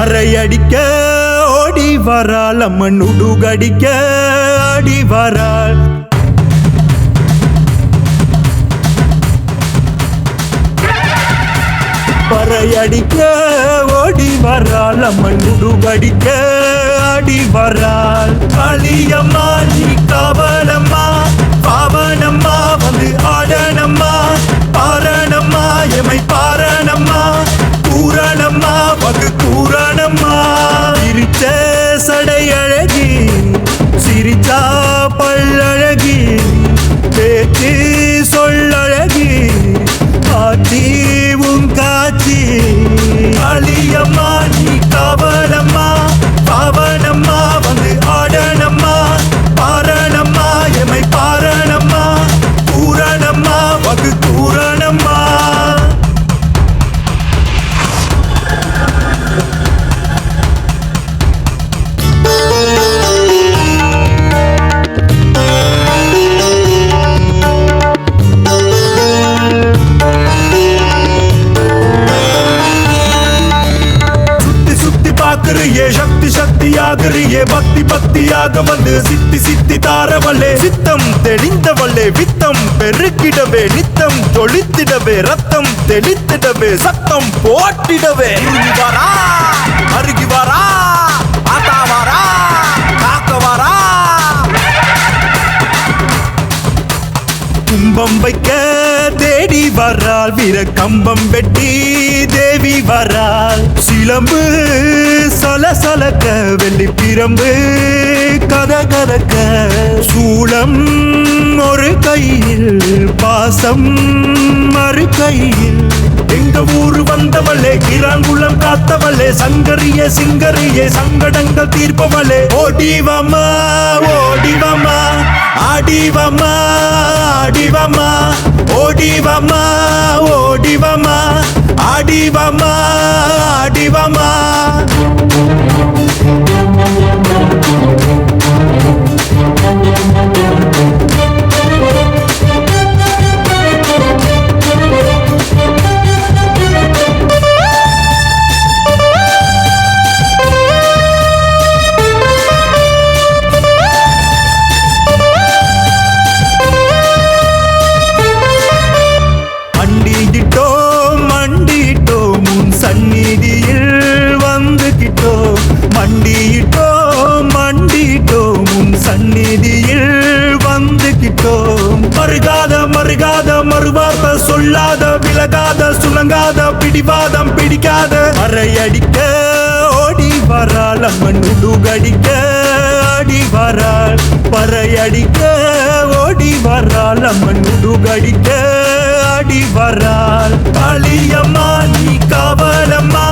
அறையடிக்க ஓடி வராளம்மன் உடுகடிக்க ஆடி வராள். பறையடிக்க ஓடி வராள். அம்மன் உடுகடிக்க ஆடி வராள். காளியம்மா நீ காவலம்மா பாவனம்மா வந்து ஆடனம்மா. சிரிச்சா பல்லழகி பேச்சு சொல்லழகி காட்சி உன் காட்சி அழியம்மா நீ காவலம்மா சுத்தி சக்தி சக்தி ஆகுறியே பக்தி பக்தியாக வந்து சித்தி சித்தி தாரவல்லே சித்தம் தெளிந்தவல்லே வித்தம் பெருக்கிடவே நித்தம் தொழித்திடவே ரத்தம் தெளித்திடவே சத்தம் போட்டிடவே வரா அருகி வரா ஆத்தா வரா வரா. கும்பம் வைக்க தேடி வராள் வீர கம்பம் வெட்டி தேவி வராள் சிலம்பு சல சலக்க வெள்ளி பிரம்பு கத கதக்க. சூளம் ஒரு கையில் பாசம் மறு கையில். எங்க ஊரு வந்தவளே கிராங்குளம் காத்தவளே சங்கரிய சிங்கரிய சங்கடங்கள் தீர்ப்பவளே. ஓடிவமா ஓடிவமா ஆடிவமா ஆடிவமா ஓடிவமா ஓடிவமா ஆடிவமா ஆடிவமா மண்டியிட்டோம் மண்டிட்டோம் உன் சந்நிதியில் வந்துகிட்டோம் மறுகாத மறுகாத மறுவார்த்த சொல்லாத விலகாத சுணங்காத பிடிவாதம் பிடிக்காத. அறையடிக்க ஓடி வராள் அம்மன் உடுகடிக்க ஆடி வராள். பறையடிக்க ஓடி வராள் அம்மன் உடுகடிக்க. பாடி வரால் அழியம்மா நீ காவலம்மா.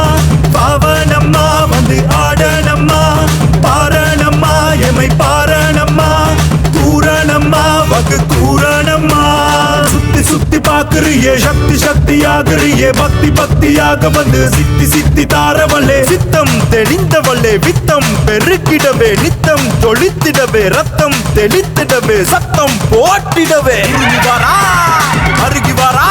பவனம்மா வந்து ஆடனம்மா. பாரணம்மா எமை பாரணம்மா. கூரணம்மா வகு கூரணம்மா. சுத்தி சுத்தி பாக்குறியே சக்தி சக்தியாகிறியே. பக்தி பக்தியாக வந்து சித்தி சித்தி தாரவல்லே சித்தம் தெளிந்தவல்லே வித்தம் பெருக்கிடவே. நித்தம் தொழித்திடவே ரத்தம் தெளித்திடவே சத்தம் போட்டிடவே வரா అరిగివారా